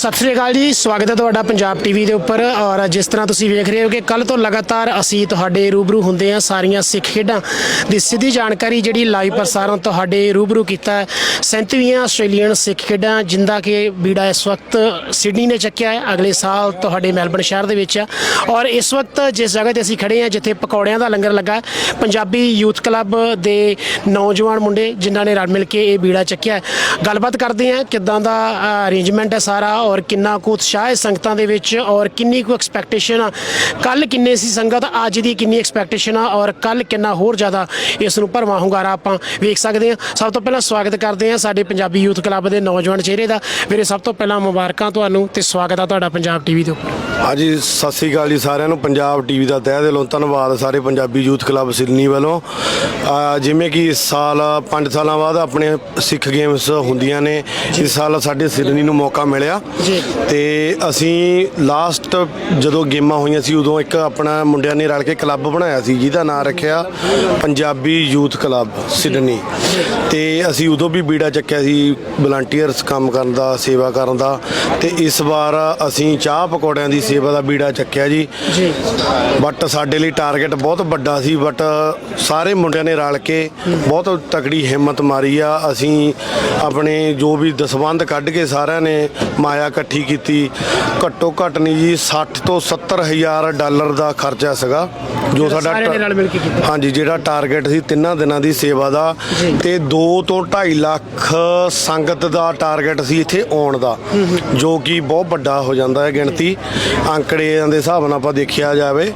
ਸਤਿ ਸ੍ਰੀ ਅਕਾਲ ਜੀ। ਸਵਾਗਤ ਹੈ ਤੁਹਾਡਾ ਪੰਜਾਬ ਟੀਵੀ ਦੇ ਉੱਪਰ। ਔਰ ਜਿਸ ਤਰ੍ਹਾਂ ਤੁਸੀਂ ਵੇਖ ਰਹੇ ਹੋ ਕਿ ਕੱਲ ਤੋਂ ਲਗਾਤਾਰ ਅਸੀਂ ਤੁਹਾਡੇ ਰੂਬਰੂ ਹੁੰਦੇ ਹਾਂ ਸਾਰੀਆਂ ਸਿੱਖ ਖੇਡਾਂ ਦੀ ਸਿੱਧੀ ਜਾਣਕਾਰੀ ਜਿਹੜੀ ਲਾਈਵ ਪ੍ਰਸਾਰਣ ਤੁਹਾਡੇ ਰੂਬਰੂ ਕੀਤਾ ਹੈ। 37ਵੀਂ ਆਸਟ੍ਰੇਲੀਅਨ ਸਿੱਖ ਖੇਡਾਂ, ਜਿੰਦਾ ਕਿ ਬੀੜਾ ਇਸ ਵਕਤ ਸਿਡਨੀ ਨੇ ਚੱਕਿਆ ਹੈ। ਅਗਲੇ ਸਾਲ ਤੁਹਾਡੇ ਮੈਲਬਨ ਸ਼ਹਿਰ ਦੇ ਵਿੱਚ ਹੈ। ਔਰ ਇਸ ਵਕਤ ਜਿਸ ਜਗ੍ਹਾ ਤੇ ਅਸੀਂ ਖੜੇ ਹਾਂ, ਜਿੱਥੇ ਪਕੌੜਿਆਂ ਦਾ ਲੰਗਰ ਲੱਗਾ ਪੰਜਾਬੀ ਯੂਥ ਕਲੱਬ ਦੇ ਨੌਜਵਾਨ ਮੁੰਡੇ ਜਿਨ੍ਹਾਂ ਨੇ ਰਲ ਮਿਲ ਕੇ ਇਹ ਬੀੜਾ ਚੱਕਿਆ ਗੱਲਬਾਤ ਕਰਦੇ ਹਾਂ ਕਿੱਦਾਂ ਦਾ ਅਰੇਂਜਮੈਂਟ ਹੈ ਸਾਰਾ ਔਰ ਕਿੰਨਾ ਕੁ ਉਤਸ਼ਾਹ ਹੈ ਸੰਗਤਾਂ ਦੇ ਵਿੱਚ ਔਰ ਕਿੰਨੀ ਕੁ ਐਕਸਪੈਕਟੇਸ਼ਨ ਆ? ਕੱਲ ਕਿੰਨੇ ਸੀ ਸੰਗਤ? ਅੱਜ ਦੀ ਕਿੰਨੀ ਐਕਸਪੈਕਟੇਸ਼ਨ ਆ ਔਰ ਕੱਲ ਕਿੰਨਾ ਹੋਰ ਜ਼ਿਆਦਾ ਇਸ ਨੂੰ ਭਰਵਾਂ ਹੁੰਗਾਰਾ ਆਪਾਂ ਵੇਖ ਸਕਦੇ ਹਾਂ। ਸਭ ਤੋਂ ਪਹਿਲਾਂ ਸਵਾਗਤ ਕਰਦੇ ਹਾਂ ਸਾਡੇ ਪੰਜਾਬੀ ਯੂਥ ਕਲੱਬ ਦੇ ਨੌਜਵਾਨ ਚਿਹਰੇ ਦਾ। ਮੇਰੇ ਸਭ ਤੋਂ ਪਹਿਲਾਂ ਮੁਬਾਰਕਾਂ ਤੁਹਾਨੂੰ ਤੇ ਸਵਾਗਤ ਆ ਤੁਹਾਡਾ ਪੰਜਾਬ ਟੀਵੀ ਦੇ ਉੱਪਰ। ਹਾਂਜੀ, ਸਤਿ ਸ੍ਰੀ ਅਕਾਲ ਜੀ ਸਾਰਿਆਂ ਨੂੰ। ਪੰਜਾਬ ਟੀਵੀ ਦਾ ਤਹਿ ਦਿਲੋਂ ਧੰਨਵਾਦ ਸਾਰੇ ਪੰਜਾਬੀ ਯੂਥ ਕਲੱਬ ਸਿਡਨੀ ਵੱਲੋਂ। ਜਿਵੇਂ ਕਿ ਇਸ ਸਾਲ 5 ਸਾਲਾਂ ਬਾਅਦ ਆਪਣੇ ਸਿੱਖ ਗੇਮਸ ਹੁੰਦੀਆਂ ਨੇ। ਇਸ ਸਾਲ ਸਾਡੇ ਸਿਡਨੀ ਨੂੰ ਮੌਕਾ ਮਿਲਿਆ। ਜੀ। ਤੇ ਅਸੀਂ ਲਾਸਟ ਜਦੋਂ ਗੇਮਾਂ ਹੋਈਆਂ ਸੀ ਉਦੋਂ ਇੱਕ ਆਪਣਾ ਮੁੰਡਿਆਂ ਨੇ ਰਲ ਕੇ ਕਲੱਬ ਬਣਾਇਆ ਸੀ ਜਿਹਦਾ ਨਾਮ ਰੱਖਿਆ ਪੰਜਾਬੀ ਯੂਥ ਕਲੱਬ ਸਿਡਨੀ। ਤੇ ਅਸੀਂ ਉਦੋਂ ਵੀ ਬੀੜਾ ਚੱਕਿਆ ਸੀ ਵਲੰਟੀਅਰਸ ਕੰਮ ਕਰਨ ਦਾ ਸੇਵਾ ਕਰਨ ਦਾ। ਤੇ ਇਸ ਵਾਰ ਅਸੀਂ ਚਾਹ ਪਕੌੜਿਆਂ ਦੀ ਸੇਵਾ ਦਾ ਬੀੜਾ ਚੱਕਿਆ ਜੀ। ਜੀ। ਬਟ ਸਾਡੇ ਲਈ ਟਾਰਗੇਟ ਬਹੁਤ ਵੱਡਾ ਸੀ ਬਟ ਸਾਰੇ ਮੁੰਡਿਆਂ ਨੇ ਰਲ ਕੇ ਬਹੁਤ ਤਕੜੀ ਹਿੰਮਤ ਮਾਰੀ ਆ। ਅਸੀਂ ਆਪਣੇ ਜੋ ਵੀ ਦਸਵੰਧ ਕੱਢ ਕੇ ਸਾਰਿਆਂ ਨੇ ਮਾਇਆ ਇਕੱਠੀ ਕੀਤੀ। ਘੱਟੋ ਘੱਟ ਨਹੀਂ ਜੀ 60 ਤੋਂ 70 ਹਜ਼ਾਰ ਡਾਲਰ ਦਾ ਖਰਚਾ ਸੀਗਾ ਜੋ ਸਾਡਾ ਸਾਰਿਆਂ ਨੇ ਰਲ ਮਿਲ ਕੇ ਕੀਤਾ। ਹਾਂਜੀ ਜਿਹੜਾ ਟਾਰਗੇਟ ਸੀ ਤਿੰਨਾਂ ਦਿਨਾਂ ਦੀ ਸੇਵਾ ਦਾ ਜੀ। ਤੇ 2 ਤੋਂ 2.5 ਲੱਖ ਸੰਗਤ ਦਾ ਟਾਰਗੇਟ ਸੀ ਇੱਥੇ ਆਉਣ ਦਾ ਜੋ ਕਿ ਬਹੁਤ ਵੱਡਾ ਹੋ ਜਾਂਦਾ ਹੈ ਗਿਣਤੀ। ਅੰਕੜਿਆਂ ਦੇ ਹਿਸਾਬ ਨਾਲ ਆਪਾਂ ਦੇਖਿਆ ਜਾਵੇ।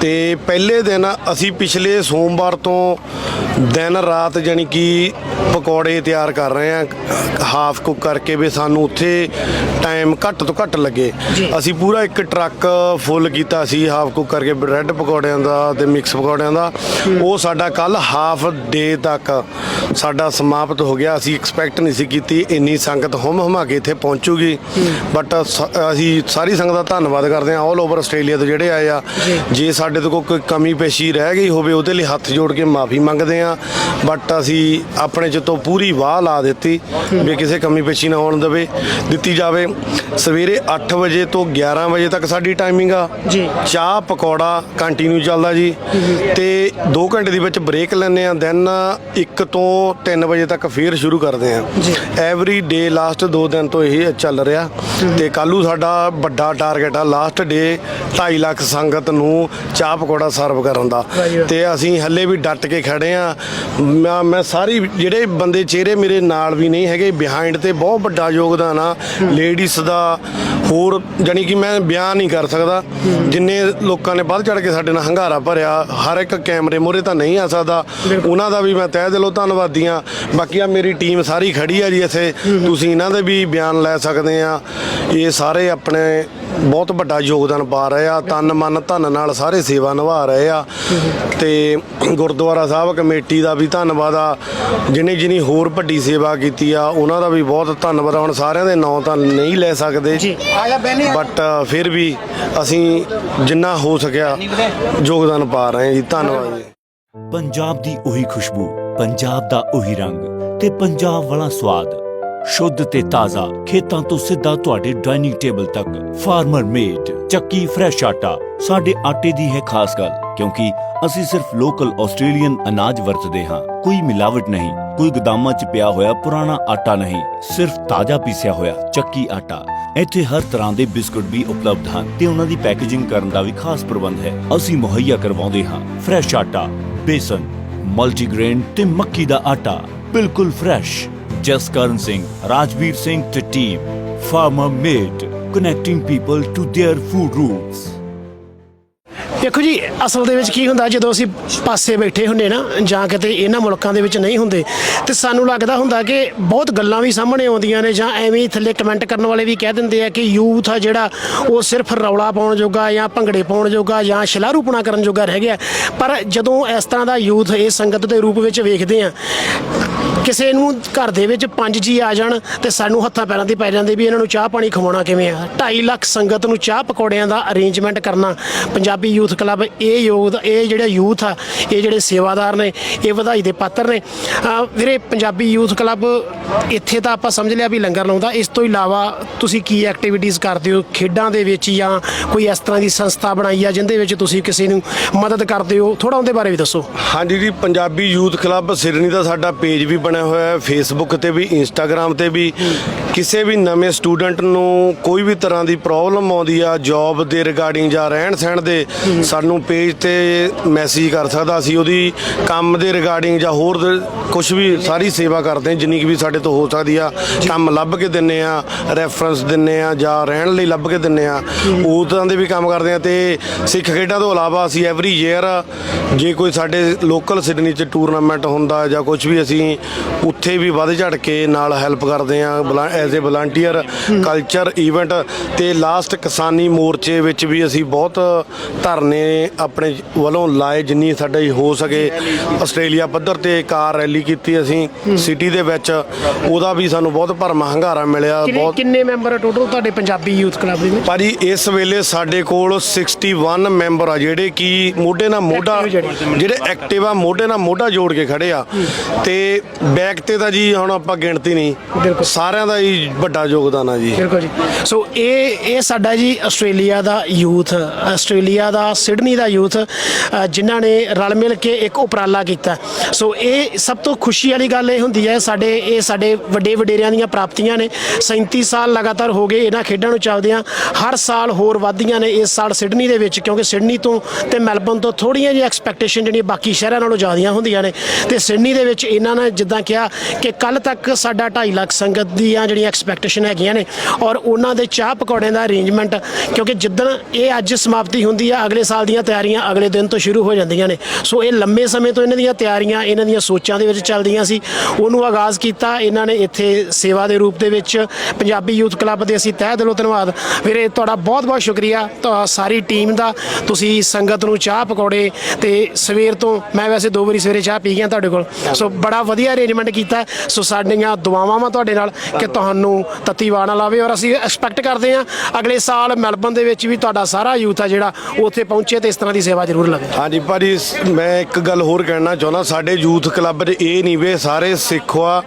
ਤੇ ਪਹਿਲੇ ਦਿਨ ਅਸੀਂ ਪਿਛਲੇ ਸੋਮਵਾਰ ਤੋਂ ਦਿਨ ਰਾਤ ਜਾਨੀ ਕਿ ਪਕੌੜੇ ਤਿਆਰ ਕਰ ਰਹੇ ਹਾਂ ਹਾਫ ਕੁੱਕ ਕਰਕੇ ਵੀ ਸਾਨੂੰ ਉੱਥੇ ਟਾਈਮ ਘੱਟ ਤੋਂ ਘੱਟ ਲੱਗੇ। ਅਸੀਂ ਪੂਰਾ ਇੱਕ ਟਰੱਕ ਫੁੱਲ ਕੀਤਾ ਸੀ ਹਾਫ ਕੁੱਕ ਕਰਕੇ ਬ੍ਰੈਡ ਪਕੌੜਿਆਂ ਦਾ ਤੇ ਮਿਕਸ ਪਕੌੜਿਆਂ ਦਾ। ਉਹ ਸਾਡਾ ਕੱਲ ਹਾਫ ਡੇ ਤੱਕ ਸਾਡਾ ਸਮਾਪਤ ਹੋ ਗਿਆ। ਅਸੀਂ ਐਕਸਪੈਕਟ ਨਹੀਂ ਸੀ ਕੀਤੀ ਇੰਨੀ ਸੰਗਤ ਹੁਮ ਹੁਮਾ ਕੇ ਇੱਥੇ ਪਹੁੰਚੂਗੀ। ਬਟ ਅਸੀਂ ਸਾਰੀ ਸੰਗਤ ਦਾ ਧੰਨਵਾਦ ਕਰਦੇ ਹਾਂ ਆਲ ਓਵਰ ਆਸਟ੍ਰੇਲੀਆ ਤੋਂ ਜਿਹੜੇ ਆਏ ਆ। ਜੇ। ਸਾਡੇ ਤੋਂ ਕੋਈ ਕਮੀ ਪੇਸ਼ੀ ਰਹਿ ਗਈ ਹੋਵੇ ਉਹਦੇ ਲਈ ਹੱਥ ਜੋੜ ਕੇ ਮਾਫੀ ਮੰਗਦੇ ਆ ਬਟ ਅਸੀਂ ਆਪਣੇ ਚ ਤੋਂ ਪੂਰੀ ਵਾਹ ਲਾ ਦਿੱਤੀ ਵੀ ਕਿਸੇ ਕਮੀ ਪੇਸ਼ੀ ਨਾ ਹੋਣ ਦੇਵੇ ਦਿੱਤੀ ਜਾਵੇ। ਸਵੇਰੇ 8 ਵਜੇ ਤੋਂ 11 ਵਜੇ ਤੱਕ ਸਾਡੀ ਟਾਈਮਿੰਗ ਆ। ਜੀ। ਚਾਹ ਪਕੌੜਾ ਕੰਟੀਨਿਊ ਚੱਲਦਾ ਜੀ। ਤੇ 2 ਘੰਟੇ ਦੀ ਵਿੱਚ ਬ੍ਰੇਕ ਲੈਂਦੇ ਆ ਦੈਨ 1 ਤੋਂ 3 ਵਜੇ ਤੱਕ ਫੇਰ ਸ਼ੁਰੂ ਕਰਦੇ ਆ ਜੀ। ਐਵਰੀ ਡੇ ਲਾਸਟ 2 ਦਿਨ ਤੋਂ ਇਹ ਚੱਲ ਰਿਹਾ। ਤੇ ਕੱਲੂ ਸਾਡਾ ਵੱਡਾ ਟਾਰਗੇਟ ਆ ਲਾਸਟ ਡੇ 2.5 ਲੱਖ ਸੰਗਤ ਨੂੰ ਚਾਹ ਪਕੌੜਾ ਸਰਵ ਕਰਨ ਦਾ। ਤੇ ਅਸੀਂ ਹੱਲੇ ਵੀ ਡਟ ਕੇ ਖੜੇ ਆ ਮੈਂ ਮੈਂ ਸਾਰੀ ਜਿਹੜੇ ਬੰਦੇ ਚਿਹਰੇ ਮੇਰੇ ਨਾਲ ਵੀ ਨਹੀਂ ਹੈਗੇ ਬਿਹਾਈਂਡ ਤੇ ਬਹੁਤ ਵੱਡਾ ਯੋਗਦਾਨ ਆ। ਲੇਡੀਜ਼ ਦਾ ਹੋਰ ਜਾਨੀ ਕਿ ਮੈਂ ਬਿਆਨ ਨਹੀਂ ਕਰ ਸਕਦਾ। ਜਿੰਨੇ ਲੋਕਾਂ ਨੇ ਵੱਧ ਚੜ ਕੇ ਸਾਡੇ ਨਾਲ ਹੰਗਾਰਾ ਭਰਿਆ ਹਰ ਇੱਕ ਕੈਮਰੇ ਮੂਹਰੇ ਤਾਂ ਨਹੀਂ ਆ ਸਕਦਾ। ਉਹਨਾਂ ਦਾ ਵੀ ਮੈਂ ਤਹਿ ਦਿਲੋਂ ਧੰਨਵਾਦੀ ਆ ਬਾਕੀ ਆ ਮੇਰੀ ਟੀਮ ਸਾਰੀ ਖੜੀ ਆ ਜੀ ਇੱਥੇ। ਤੁਸੀਂ ਇਹਨਾਂ ਦੇ ਵੀ ਬਿਆਨ ਲੈ ਸਕਦੇ ਆ। ਇਹ ਸਾਰੇ ਆਪਣੇ ਬਹੁਤ ਵੱਡਾ ਯੋਗਦਾਨ ਪਾ ਰਹੇ ਆ ਤਨ ਮਨ ਧਨ ਨਾਲ ਸਾਰੇ ਸੇਵਾ ਨਿਭਾ ਰਹੇ ਆ। ਤੇ ਗੁਰਦੁਆਰਾ ਸਾਹਿਬ ਕਮੇਟੀ ਦਾ ਵੀ ਧੰਨਵਾਦ ਆ। ਜਿਨੇ ਜਿਨੀ ਹੋਰ ਵੱਡੀ ਸੇਵਾ ਕੀਤੀ ਆ ਉਹਨਾਂ ਦਾ ਵੀ ਬਹੁਤ ਧੰਨਵਾਦ ਆ। ਹੁਣ ਸਾਰਿਆਂ ਦੇ ਨਾਂ ਤਾਂ ਨਹੀਂ ਲੈ ਸਕਦੇ। ਬਟ ਫਿਰ ਵੀ ਅਸੀਂ ਜਿੰਨਾ ਹੋ ਸਕਿਆ ਯੋਗਦਾਨ ਪਾ ਰਹੇ ਹਾਂ ਜੀ। ਧੰਨਵਾਦ ਜੀ। ਪੰਜਾਬ ਦੀ ਉਹੀ ਖੁਸ਼ਬੂ ਪੰਜਾਬ ਦਾ ਉਹੀ ਰੰਗ ਤੇ ਪੰਜਾਬ ਵਾਲਾ ਸਵਾਦ। ਸ਼ੁੱਧ ਤੇ ਤਾਜ਼ਾ ਖੇਤਾਂ ਤੋਂ ਸਿੱਧਾ ਤੁਹਾਡੇ ਡਾਈਨਿੰਗ ਟੇਬਲ ਤੱਕ। ਫਾਰਮਰ ਮੇਡ, ਚੱਕੀ ਫਰੈਸ਼ ਆਟਾ, ਸਾਡੇ ਆਟੇ ਦੀ ਹੈ ਖਾਸ ਗੱਲ, ਕਿਉਂਕਿ ਅਸੀਂ ਸਿਰਫ ਲੋਕਲ ਆਸਟ੍ਰੇਲੀਅਨ ਅਨਾਜ ਵਰਤਦੇ ਹਾਂ। ਕੋਈ ਮਿਲਾਵਟ ਨਹੀਂ, ਕੋਈ ਗਦਾਮਾਂ 'ਚ ਪਿਆ ਹੋਇਆ ਪੁਰਾਣਾ ਆਟਾ ਨਹੀਂ, ਸਿਰਫ ਤਾਜ਼ਾ ਪੀਸਿਆ ਹੋਇਆ ਚੱਕੀ ਆਟਾ। ਇੱਥੇ ਹਰ ਤਰ੍ਹਾਂ ਦੇ ਬਿਸਕੁਟ ਵੀ ਉਪਲਬਧ ਹਨ ਤੇ ਉਹਨਾਂ ਦੀ ਪੈਕੇਜਿੰਗ ਕਰਨ ਦਾ ਵੀ ਖਾਸ ਪ੍ਰਬੰਧ ਹੈ। ਅਸੀਂ ਮੁਹੱਈਆ ਕਰਵਾਉਂਦੇ ਹਾਂ। ਫਰੈਸ਼ ਆਟਾ, ਬੇਸਨ, ਮਲਟੀਗ੍ਰੇਨ ਤੇ ਮੱਕੀ ਦਾ ਆਟਾ, ਬਿਲਕੁਲ fresh. Jaskaran Singh, Rajbir Singh the team, Farmer Made, connecting people to their food roots. ਦੇਖੋ ਜੀ, ਅਸਲ ਦੇ ਵਿੱਚ ਕੀ ਹੁੰਦਾ, ਜਦੋਂ ਅਸੀਂ ਪਾਸੇ ਬੈਠੇ ਹੁੰਨੇ ਨਾ, ਜਾਂ ਕਿਤੇ ਇਹਨਾਂ ਮੁਲਕਾਂ ਦੇ ਵਿੱਚ ਨਹੀਂ ਹੁੰਦੇ, ਤੇ ਸਾਨੂੰ ਲੱਗਦਾ ਹੁੰਦਾ ਕਿ ਬਹੁਤ ਗੱਲਾਂ ਵੀ ਸਾਹਮਣੇ ਆਉਂਦੀਆਂ ਨੇ, ਜਾਂ ਐਵੇਂ ਹੀ ਥੱਲੇ ਕਮੈਂਟ ਕਰਨ ਵਾਲੇ ਵੀ ਕਹਿ ਦਿੰਦੇ ਆ ਕਿ ਯੂਥ ਆ ਜਿਹੜਾ, ਉਹ ਸਿਰਫ ਰੌਲਾ ਪਾਉਣ ਜੋਗਾ, ਜਾਂ ਭੰਗੜੇ ਪਾਉਣ ਜੋਗਾ, ਜਾਂ ਸ਼ਲਾਰੂਪਣਾ ਕਰਨ ਜੋਗਾ ਰਹਿ ਗਿਆ। ਪਰ ਜਦੋਂ ਇਸ ਤਰ੍ਹਾਂ ਦਾ ਯੂਥ ਇਹ ਸੰਗਤ ਦੇ ਰੂਪ ਵਿੱਚ ਵੇਖਦੇ ਆ, ਕਿਸੇ ਨੂੰ ਘਰ ਦੇ ਵਿੱਚ ਪੰਜ ਜੀ ਆ ਜਾਣ, ਤੇ ਸਾਨੂੰ ਹੱਥਾਂ ਪੈਰਾਂ ਦੀ ਪੈ ਜਾਂਦੇ ਵੀ ਇਹਨਾਂ ਨੂੰ ਚਾਹ ਪਾਣੀ ਖਵਾਉਣਾ ਕਿਵੇਂ ਆ? 2.5 ਲੱਖ ਸੰਗਤ ਨੂੰ ਚਾਹ ਪਕੌੜਿਆਂ ਦਾ ਅਰੇਂਜਮੈਂਟ ਕਰਨਾ, ਪੰਜਾਬੀ ਯੂਥ ਕਲੱਬ ਇਹ ਯੋਗ ਇਹ ਜਿਹੜਾ ਯੂਥ ਆ, ਇਹ ਜਿਹੜੇ ਸੇਵਾਦਾਰ ਨੇ, ਇਹ ਵਧਾਈ ਦੇ ਪਾਤਰ ਨੇ। ਵੀਰੇ, ਪੰਜਾਬੀ ਯੂਥ ਕਲੱਬ ਇੱਥੇ ਤਾਂ ਆਪਾਂ ਸਮਝ ਲਿਆ ਵੀ ਲੰਗਰ ਲਾਉਂਦਾ। ਇਸ ਤੋਂ ਇਲਾਵਾ ਤੁਸੀਂ ਕੀ ਐਕਟੀਵਿਟੀਜ਼ ਕਰਦੇ ਹੋ? ਖੇਡਾਂ ਦੇ ਵਿੱਚ ਜਾਂ ਕੋਈ ਇਸ ਤਰ੍ਹਾਂ ਦੀ ਸੰਸਥਾ ਬਣਾਈ ਆ ਜਿੰਦੇ ਵਿੱਚ ਤੁਸੀਂ ਕਿਸੇ ਨੂੰ ਮਦਦ ਕਰਦੇ ਹੋ? ਥੋੜਾ ਉਹਦੇ ਬਾਰੇ ਵੀ ਦੱਸੋ। ਹਾਂਜੀ ਜੀ, ਪੰਜਾਬੀ ਯੂਥ ਕਲੱਬ ਸਿਰਨੀ ਦਾ ਸਾਡਾ ਪੇਜ ਵੀ ਬਣਿਆ ਹੋਇਆ ਹੈ। ਫੇਸਬੁੱਕ ਤੇ ਵੀ ਇੰਸਟਾਗ੍ਰam ਤੇ ਵੀ। ਕਿਸੇ ਵੀ ਨਵੇਂ ਸਟੂਡੈਂਟ ਨੂੰ ਕੋਈ ਵੀ ਤਰ੍ਹਾਂ ਦੀ ਪ੍ਰੋਬਲਮ ਆਉਂਦੀ ਆ ਜੌਬ ਦੇ ਰਿਗਾਰਡਿੰਗ ਜਾਂ ਰਹਿਣ ਸਹਿਣ ਦੇ ਸਾਨੂੰ ਪੇਜ ਤੇ ਮੈਸੇਜ ਕਰ ਸਕਦਾ ਅਸੀਂ ਉਹਦੀ ਕੰਮ ਦੇ ਰਿਗਾਰਡਿੰਗ ਜਾਂ ਹੋਰ ਕੁਝ ਵੀ ਸਾਰੀ ਸੇਵਾ ਕਰਦੇ ਜਿੰਨੀ ਕੁ ਵੀ ਸਾਡੇ ਤੋਂ ਹੋ ਸਕਦੀ ਆ, ਕੰਮ ਲੱਭ ਕੇ ਦਿੰਨੇ ਆ ਰੈਫਰੈਂਸ ਦਿੰਨੇ ਆ ਜਾਂ ਰਹਿਣ ਲਈ ਲੱਭ ਕੇ ਦਿੰਨੇ ਆ, ਉਹ ਤਰ੍ਹਾਂ ਦੇ ਵੀ ਕੰਮ ਕਰਦੇ ਆ ਤੇ ਸਿੱਖ ਖੇਡਾਂ ਤੋਂ ਇਲਾਵਾ ਅਸੀਂ ਐਵਰੀ ਈਅਰ ਜੇ ਕੋਈ ਸਾਡੇ ਲੋਕਲ ਸਿਡਨੀ ਚ ਟੂਰਨਾਮੈਂਟ ਹੁੰਦਾ ਜਾਂ ਕੁਝ ਵੀ ਅਸੀਂ ਉੱਥੇ ਵੀ ਵੱਧ ਝੜ ਕੇ ਨਾਲ ਹੈਲਪ ਕਰਦੇ ਆ as a volunteer culture event ਤੇ ਲਾਸਟ ਕਿਸਾਨੀ ਮੋਰਚੇ ਵਿੱਚ ਵੀ ਅਸੀਂ ਬਹੁਤ ਧਰਨੇ ਆਪਣੇ ਵੱਲੋਂ ਲਾਏ ਜਿੰਨੀ ਸਾਡੇ ਹੋ ਸਕੇ ਆਸਟ੍ਰੇਲੀਆ ਪੱਧਰ ਤੇ ਕਾਰ ਰੈਲੀ ਕੀਤੀ ਅਸੀਂ ਸਿਟੀ ਦੇ ਵਿੱਚ। ਉਹਦਾ ਵੀ ਸਾਨੂੰ ਬਹੁਤ ਭਰਮਾ ਹੰਗਾਰਾ ਮਿਲਿਆ ਬਹੁਤ ਕਿੰਨੇ ਮੈਂਬਰ ਟੋਟਲ ਤੁਹਾਡੇ ਪੰਜਾਬੀ ਯੂਥ ਕਲੱਬ ਦੇ ਵਿੱਚ? ਭਾਜੀ ਇਸ ਵੇਲੇ ਸਾਡੇ ਕੋਲ 61 ਮੈਂਬਰ ਆ ਜਿਹੜੇ ਕਿ ਮੋਢੇ ਨਾਲ ਮੋਢਾ ਜਿਹੜੇ। ਐਕਟਿਵ ਆ ਮੋਢੇ ਨਾਲ ਮੋਢਾ ਜੋੜ ਕੇ ਖੜੇ ਆ। ਤੇ ਬੈਕ ਤੇ ਤਾਂ ਜੀ ਹੁਣ ਆਪਾਂ ਗਿਣਤੀ ਨਹੀਂ। ਸਾਰਿਆਂ ਦਾ ਹੀ ਵੱਡਾ ਯੋਗਦਾਨ ਆ ਜੀ। ਬਿਲਕੁਲ ਜੀ। ਸੋ ਇਹ ਇਹ ਸਾਡਾ ਜੀ ਆਸਟ੍ਰੇਲੀਆ ਦਾ ਯੂਥ ਆਸਟ੍ਰੇਲੀਆ ਦਾ ਸਿਡਨੀ ਦਾ ਯੂਥ ਜਿਨ੍ਹਾਂ ਨੇ ਰਲ ਮਿਲ ਕੇ ਇੱਕ ਉਪਰਾਲਾ ਕੀਤਾ। ਸੋ ਇਹ ਸਭ ਤੋਂ ਖੁਸ਼ੀ ਵਾਲੀ ਗੱਲ ਇਹ ਹੁੰਦੀ ਹੈ, ਸਾਡੇ, ਇਹ ਸਾਡੇ ਵੱਡੇ ਵਡੇਰਿਆਂ ਦੀਆਂ ਪ੍ਰਾਪਤੀਆਂ ਨੇ। 37 ਸਾਲ ਲਗਾਤਾਰ ਹੋ ਗਏ ਇਹਨਾਂ ਖੇਡਾਂ ਨੂੰ ਚੱਲਦਿਆਂ, ਹਰ ਸਾਲ ਹੋਰ ਵੱਧਦੀਆਂ ਨੇ ਇਸ ਸਾਲ ਸਿਡਨੀ ਦੇ ਵਿੱਚ, ਕਿਉਂਕਿ ਸਿਡਨੀ ਤੋਂ ਤੇ ਮੈਲਬਨ ਤੋਂ ਥੋੜੀਆਂ ਜਿਹੀਆਂ ਐਕਸਪੈਕਟੇਸ਼ਨ ਜਿਹੜੀਆਂ ਬਾਕੀ ਸ਼ਹਿਰਾਂ ਨਾਲੋਂ ਜ਼ਿਆਦੀਆਂ ਹੁੰਦੀਆਂ ਨੇ। ਤੇ ਸਿਡਨੀ ਦੇ ਵਿੱਚ ਇਹਨਾਂ ਨੇ ਜਿੱਦਾਂ ਕਿਹਾ ਕਿ ਕੱਲ ਤੱਕ ਸਾਡਾ 2.5 ਲੱਖ ਸੰਗਤ ਦੀਆਂ ਜਿਹੜੀਆਂ ਐਕਸਪੈਕਟੇਸ਼ਨ ਹੈਗੀਆਂ ਨੇ ਔਰ ਉਹਨਾਂ ਦੇ ਚਾਹ ਪਕੌੜਿਆਂ ਦਾ ਅਰੇਂਜਮੈਂਟ ਕਿਉਂਕਿ ਜਿੱਦਣ ਇਹ ਅੱਜ ਸਮਾਪਤੀ ਹੁੰਦੀ ਆ, ਅਗਲੇ ਸਾਲ ਦੀਆਂ ਤਿਆਰੀਆਂ ਅਗਲੇ ਦਿਨ ਤੋਂ ਸ਼ੁਰੂ ਹੋ ਜਾਂਦੀਆਂ ਨੇ। ਸੋ ਇਹ ਲੰਮੇ ਸਮੇਂ ਤੋਂ ਇਹਨਾਂ ਦੀਆਂ ਤਿਆਰੀਆਂ ਇਹਨਾਂ ਦੀਆਂ ਸੋਚਾਂ ਦੇ ਵਿੱਚ ਚੱਲਦੀਆਂ ਸੀ। ਉਹਨੂੰ ਆਗਾਜ਼ ਕੀਤਾ ਇਹਨਾਂ ਨੇ ਇੱਥੇ ਸੇਵਾ ਦੇ ਰੂਪ ਦੇ ਵਿੱਚ ਪੰਜਾਬੀ ਯੂਥ ਕਲੱਬ ਦੇ ਅਸੀਂ ਤਹਿ ਦਿਲੋਂ ਧੰਨਵਾਦ। ਵੀਰੇ ਤੁਹਾਡਾ ਬਹੁਤ ਬਹੁਤ ਸ਼ੁਕਰੀਆ। ਤਾਂ ਸਾਰੀ ਟੀਮ ਦਾ ਤੁਸੀਂ ਸੰਗਤ ਨੂੰ ਚਾਹ ਪਕੌੜੇ ਤੇ ਸਵੇਰ ਤੋਂ ਮੈਂ ਵੈਸੇ ਦੋ ਵਾਰੀ ਸਵੇਰੇ ਚਾਹ ਪੀ ਗਿਆ ਤੁਹਾਡੇ ਕੋਲ। ਸੋ ਬੜਾ ਵਧੀਆ ਅਰੇਂਜਮੈਂਟ ਕੀਤਾ। ਸੋ ਸਾਡੀਆਂ ਦੁਆਵਾਂ ਵਾ ਤੁਹਾਡੇ ਨਾਲ ਕਿ ਤੁਹਾਨੂੰ ਤਤੀ ਵਾਣਾ ਲਾਵੇ ਔਰ ਅਸੀਂ ਐਕਸਪੈਕਟ ਕਰਦੇ ਹਾਂ ਅਗਲੇ ਸਾਲ ਮੈਲਬਨ ਦੇ ਵਿੱਚ ਵੀ ਤੁਹਾਡਾ ਸਾਰਾ ਯੂਥ ਆ ਜਿਹੜਾ ਉੱਥੇ ਪਹੁੰਚੇ ਤੇ ਇਸ ਤਰ੍ਹਾਂ ਦੀ ਸੇਵਾ ਜ਼ਰੂਰ ਲਵੇ ਹਾਂਜੀ ਭਾਜੀ ਸ- ਮੈਂ ਇੱਕ ਗੱਲ ਹੋਰ ਕਹਿਣਾ ਚਾਹੁੰਦਾ। ਸਾਡੇ ਯੂਥ ਕਲੱਬ 'ਚ ਇਹ ਨਹੀਂ ਵੇ ਸਾਰੇ ਸਿੱਖ ਆ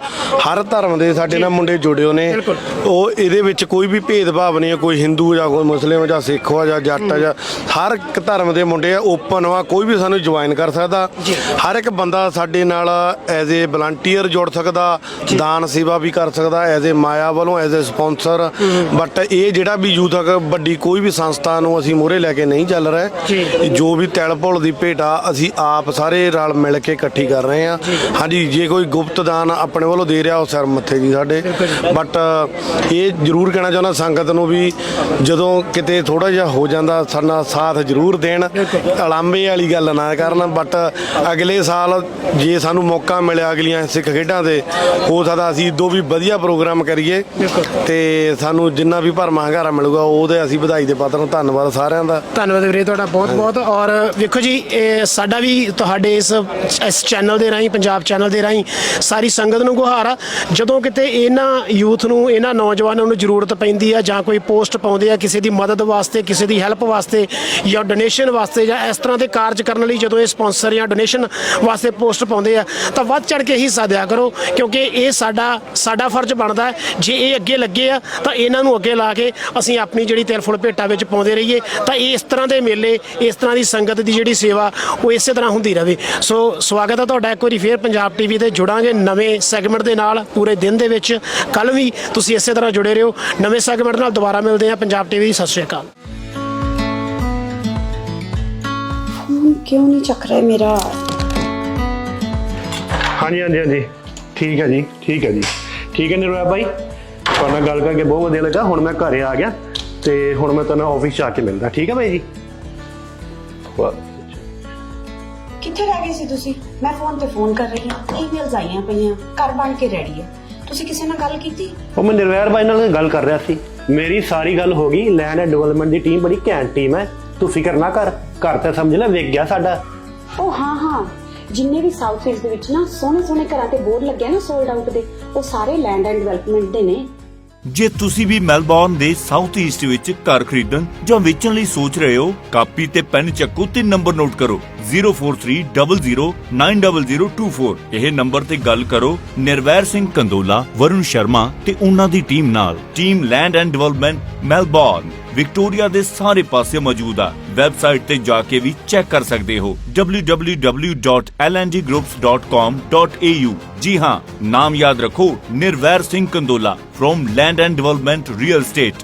ਹਰ ਧਰਮ ਦੇ ਸਾਡੇ ਨਾਲ ਮੁੰਡੇ ਜੁੜੇ ਹੋ ਨੇ। ਬਿਲਕੁਲ। ਉਹ ਇਹਦੇ ਵਿੱਚ ਕੋਈ ਵੀ ਭੇਦਭਾਵ ਨਹੀਂ ਹੈ ਕੋਈ ਹਿੰਦੂ ਜਾਂ ਕੋਈ ਮੁਸਲਿਮ ਜਾਂ ਸਿੱਖ ਆ ਜਾਂ ਜੱਟ ਆ ਜਾਂ ਹਰ ਇੱਕ ਧਰਮ ਦੇ ਮੁੰਡੇ ਆ ਓਪਨ ਆ ਕੋਈ ਵੀ ਸਾਨੂੰ ਜੁਆਇਨ ਕਰ ਸਕਦਾ। ਜੀ। ਹਰ ਇੱਕ ਬੰਦਾ ਸਾਡੇ ਨਾਲ ਐਜ਼ ਏ ਵਲੰਟੀਅਰ ਜੁੜ ਸਕਦਾ ਦਾਨ ਸੇਵਾ ਵੀ ਕਰ ਸਕਦਾ ਐਜ਼ ਏ ਮਾਇਆ ਵੱਲੋਂ ਐਜ਼ ਏ ਸਪਾਂਸਰ। ਬਟ ਇਹ ਜਿਹੜਾ ਵੀ ਯੂਥ ਵੱਡੀ ਕੋਈ ਵੀ ਸੰਸਥਾ ਨੂੰ ਅਸੀਂ ਮੋਹਰੇ ਲੈ ਕੇ ਨਹੀਂ ਚੱਲ। ਰਹੇ। ਜੋ। ਵੀ ਤਿਲ ਭੁਲ ਦੀ ਭੇਟਾ ਅਸੀਂ ਆਪ ਸਾਰੇ ਰਲ ਮਿਲ ਕੇ ਇਕੱਠੀ ਕਰ ਰਹੇ ਹਾਂ। ਹਾਂਜੀ ਜੇ ਕੋਈ ਗੁਪਤ ਦਾਨ ਆਪਣੇ ਵੱਲੋਂ ਦੇ ਰਿਹਾ ਉਹ ਸਿਰ ਮੱਥੇ ਜੀ ਸਾਡੇ। ਬਟ ਇਹ ਜ਼ਰੂਰ ਕਹਿਣਾ ਚਾਹੁੰਦਾ ਸੰਗਤ ਨੂੰ ਵੀ ਜਦੋਂ ਕਿਤੇ ਥੋੜਾ ਜਿਹਾ ਹੋ ਜਾਂਦਾ ਸਾਡਾ ਸਾਥ ਜ਼ਰੂਰ ਦੇਣ। ਅਲਾਂਬੇ ਵਾਲੀ ਗੱਲ ਨਾ ਕਰਨ ਬਟ ਅਗਲੇ ਸਾਲ ਜੇ ਸਾਨੂੰ ਮੌਕਾ ਮਿਲਿਆ ਅਗਲੀਆਂ ਸਿੱਖ ਖੇਡਾਂ ਦੇ ਹੋ ਸਕਦਾ ਅਸੀਂ ਦੋ ਵੀ ਵਧੀਆ ਪ੍ਰੋਗਰਾਮ ਕਰੀਏ। ਤੇ ਸਾਨੂੰ ਜਿੰਨਾ ਵੀ ਭਰਮਾ ਹੰਗਾਰਾ ਮਿਲੂਗਾ ਉਹਦੇ ਅਸੀਂ ਵਧਾਈ ਦੇ ਪਾਤਰ ਹਾਂ। ਧੰਨਵਾਦ ਸਾਰਿਆਂ ਦਾ। ਧੰਨਵਾਦ ਵੀਰੇ ਤੁਹਾਡਾ ਬਹੁਤ ਬਹੁਤ ਔਰ ਵੇਖੋ ਜੀ ਇਹ ਸਾਡਾ ਵੀ ਤੁਹਾਡੇ ਇਸ ਇਸ ਚੈਨਲ ਦੇ ਰਾਹੀਂ ਪੰਜਾਬ ਚੈਨਲ ਦੇ ਰਾਹੀਂ ਸਾਰੀ ਸੰਗਤ ਨੂੰ ਗੁਹਾਰ ਆ। ਜਦੋਂ ਕਿਤੇ ਇਹਨਾਂ ਯੂਥ ਨੂੰ ਇਹਨਾਂ ਨੌਜਵਾਨਾਂ ਨੂੰ ਜ਼ਰੂਰਤ ਪੈਂਦੀ ਆ ਜਾਂ ਕੋਈ ਪੋਸਟ ਪਾਉਂਦੇ ਆ ਕਿਸੇ ਦੀ ਮਦਦ ਵਾਸਤੇ ਕਿਸੇ ਦੀ ਹੈਲਪ ਵਾਸਤੇ ਜਾਂ ਡੋਨੇਸ਼ਨ ਵਾਸਤੇ ਜਾਂ ਇਸ ਤਰ੍ਹਾਂ ਦੇ ਕਾਰਜ ਕਰਨ ਲਈ ਜਦੋਂ ਇਹ ਸਪਾਂਸਰ ਜਾਂ ਡੋਨੇਸ਼ਨ ਵਾਸਤੇ ਪੋਸਟ ਪਾਉਂਦੇ ਆ ਤਾਂ ਵੱਧ ਚੜ ਕੇ ਹਿੱਸਾ ਦਿਆ ਕਰੋ। ਕਿਉਂਕਿ ਇਹ ਸਾਡਾ ਸਾਡਾ ਫਰਜ਼ ਬਣਦਾ ਹੈ। ਜੇ ਇਹ ਅੱਗੇ ਲੱਗੇ ਆ ਤਾਂ ਇਹਨਾਂ ਨੂੰ ਅੱਗੇ ਲਾ ਕੇ ਅਸੀਂ ਆਪਣੀ ਜਿਹੜੀ ਤਿਲ ਫੁੱਲ ਭੇਟਾ ਵਿੱਚ ਪਾਉਂਦੇ ਰਹੀਏ। ਤਾਂ ਇਸ ਤਰ੍ਹਾਂ ਦੇ ਮੇਲੇ ਇਸ ਤਰ੍ਹਾਂ ਦੀ ਸੰਗਤ ਦੀ ਜਿਹੜੀ ਸੇਵਾ ਉਹ ਇਸੇ ਤਰ੍ਹਾਂ ਹੁੰਦੀ ਰਹੇ ਸੋ ਸਵਾਗਤ ਹੈ ਤੁਹਾਡਾ ਇੱਕ ਵਾਰੀ ਫੇਰ ਪੰਜਾਬ ਟੀਵੀ ਤੇ ਜੁੜਾਂਗੇ ਨਵੇਂ ਸੈਗਮੈਂਟ ਦੇ ਨਾਲ ਪੂਰੇ ਦਿਨ ਦੇ ਵਿੱਚ। ਕੱਲ ਵੀ ਤੁਸੀਂ ਇਸੇ ਤਰ੍ਹਾਂ ਜੁੜੇ ਰਹੋ। ਨਵੇਂ ਸੈਗਮੈਂਟ ਨਾਲ ਦੁਬਾਰਾ ਮਿਲਦੇ ਹਾਂ ਪੰਜਾਬ ਟੀਵੀ ਸਤਿ ਸ਼੍ਰੀ ਅਕਾਲ। ਕਿਉਂ ਨਹੀਂ ਚੱਕ ਰਿਹਾ ਮੇਰਾ? ਹਾਂਜੀ ਹਾਂਜੀ ਹਾਂਜੀ। ਠੀਕ ਹੈ ਜੀ ਠੀਕ ਹੈ ਜੀ। ਠੀਕ ਹੈ ਨਿਰਵੈ ਭਾਈ ਤੁਹਾਡੇ ਨਾਲ ਗੱਲ ਕਰਕੇ ਬਹੁਤ ਵਧੀਆ ਲੱਗਾ। ਹੁਣ ਮੈਂ ਘਰੇ ਆ ਗਿਆ ਤੇ ਹੁਣ ਮੈਂ ਤੁਹਾਨੂੰ ਆਫਿਸ 'ਚ ਆ ਕੇ ਮਿਲਦਾ। ਠੀਕ ਹੈ ਭਾਈ ਜੀ? ਵਾਹ ਕਿੱਥੇ ਰਹਿ ਗਏ ਸੀ ਤੁਸੀਂ? ਮੈਂ ਫੋਨ ਤੇ ਫੋਨ ਕਰ ਰਹੀ ਹਾਂ। ਈਮੇਲਸ ਆਈਆਂ ਪਈਆਂ। ਘਰ ਬਣ ਕੇ ਰੈਡੀ ਹੈ। ਤੁਸੀਂ ਕਿਸੇ ਨਾਲ ਗੱਲ ਕੀਤੀ? ਉਹ ਮੈਂ ਨਿਰਵੈਰ ਭਾਈ ਨਾਲ ਗੱਲ ਕਰ ਰਿਹਾ ਸੀ। ਮੇਰੀ ਸਾਰੀ ਗੱਲ ਹੋ ਗਈ। ਲੈਂਡ ਐਂਡ ਡਿਵੈਲਪਮੈਂਟ ਦੀ ਟੀਮ ਬੜੀ ਘੈਂਟ ਟੀਮ ਹੈ। ਤੂੰ ਫਿਕਰ ਨਾ ਕਰ। ਘਰ ਤੇ ਸਮਝ ਲੈ ਵਿਕ ਗਿਆ ਸਾਡਾ। ਉਹ ਹਾਂ ਹਾਂ। ਜਿੰਨੇ ਵੀ ਸਾਊਥ ਈਸਟ ਦੇ ਵਿੱਚ ਨਾ ਸੋਹਣੇ ਸੋਹਣੇ ਘਰਾਂ ਤੇ ਬੋਰਡ ਲੱਗਿਆ ਨਾ ਸੋਲਡ ਆਊਟ ਦੇ ਉਹ ਸਾਰੇ ਲੈਂਡ ਐਂਡ ਡਿਵੈਲਪਮੈਂਟ ਦੇ ਨੇ। ਜੇ ਤੁਸੀਂ ਵੀ ਮੈਲਬੌਰਨ ਦੇ ਸਾਊਥ ਈਸਟ ਵਿੱਚ ਘਰ ਖਰੀਦਣ ਜਾਂ ਵੇਚਣ ਲਈ ਸੋਚ ਰਹੇ ਹੋ, ਕਾਪੀ ਤੇ ਪੈਨ ਚੱਕੋ ਤੇ ਨੰਬਰ ਨੋਟ ਕਰੋ। 0430090024 ਇਹ ਨੰਬਰ ਤੇ ਗੱਲ ਕਰੋ ਨਿਰਵੈਰ ਸਿੰਘ ਕੰਦੋਲਾ, ਵਰੁਣ ਸ਼ਰਮਾ ਤੇ ਉਹਨਾਂ ਦੀ ਟੀਮ ਨਾਲ। Team land and development Melbourne. Victoria ਦੇ ਸਾਰੇ ਪਾਸੇ ਮੌਜੂਦ ਆ। ਵੈਬਸਾਈਟ ਤੇ ਜਾ ਕੇ ਵੀ ਚੈੱਕ ਕਰ ਸਕਦੇ ਹੋ। www.lndgroups.com.au ਜੀ ਹਾਂ, ਨਾਮ ਯਾਦ ਰੱਖੋ, Nirvair Singh Kandola from land and development real estate